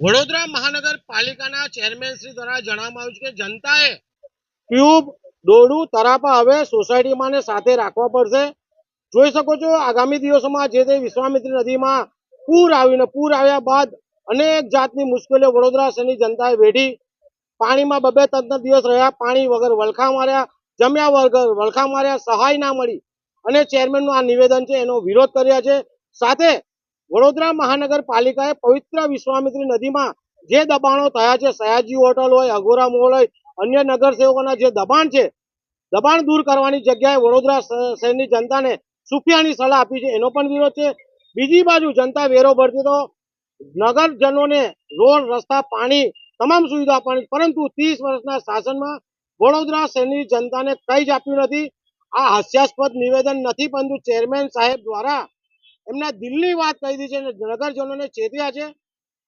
વડોદરા મહાનગરપાલિકાના ચેરમેન શ્રી દ્વારા જણાવવામાં આવ્યું છે કે જનતાએ ટ્યુબ, દોરડું, તરાપા હવે સોસાયટીમાં સાથે રાખવા પડશે. જોઈ શકો છો, આગામી દિવસોમાં જે તે વિશ્વામિત્રી નદીમાં પૂર આવીને પૂર આવ્યા બાદ અનેક જાતની મુશ્કેલીઓ વડોદરા શહેરની જનતાએ વેઠી. પાણીમાં બબે ત્રણ દિવસ રહ્યા, પાણી વગર વલખા માર્યા, જમ્યા વગર વલખા માર્યા, સહાય ના મળી. અને ચેરમેનનું આ નિવેદન છે, એનો વિરોધ કર્યા છે. સાથે વડોદરા મહાનગરપાલિકાએ પવિત્ર વિશ્વામિત્રી નદીમાં જે દબાણો થયા છે, સયાજી હોટલ હોય, અઘોરા મોલ હોય, અન્ય નગરસેવકોના જે દબાણ છે, દબાણ દૂર કરવાની જગ્યાએ વડોદરા શહેરની જનતાને સુફિયાની સલાહ આપી છે. એનો પણ વિરોધ છે. બીજી બાજુ જનતા વેરો ભરતી તો નગરજનોને રોડ, રસ્તા, પાણી તમામ સુવિધા આપવાની પરંતુ ત્રીસ વર્ષના શાસનમાં વડોદરા શહેરની જનતાને કંઈ જ આપ્યું નથી. આ હાસ્યાસ્પદ નિવેદન નથી, પરંતુ ચેરમેન સાહેબ દ્વારા એમના દિલની વાત કહી દીધી છે અને નગરજનોને ચેત્યા છે.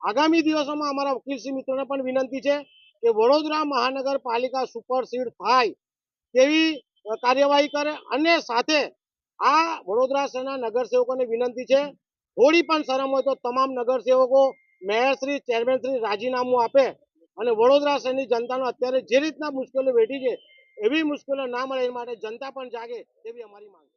આગામી દિવસોમાં અમારા વકીલશ્રી મિત્રોને પણ વિનંતી છે કે વડોદરા મહાનગરપાલિકા સુપરસીડ થાય તેવી કાર્યવાહી કરે અને સાથે આ વડોદરા શહેરના નગરસેવકોને વિનંતી છે. થોડી પણ શરમ હોય તો તમામ નગરસેવકો મેયરશ્રી ચેરમેનશ્રી રાજીનામું આપે અને વડોદરા શહેરની જનતાનો અત્યારે જે રીતના મુશ્કેલીઓ વેઠી છે એવી મુશ્કેલીઓ ના મળે એ માટે જનતા પણ જાગે તેવી અમારી માંગ છે.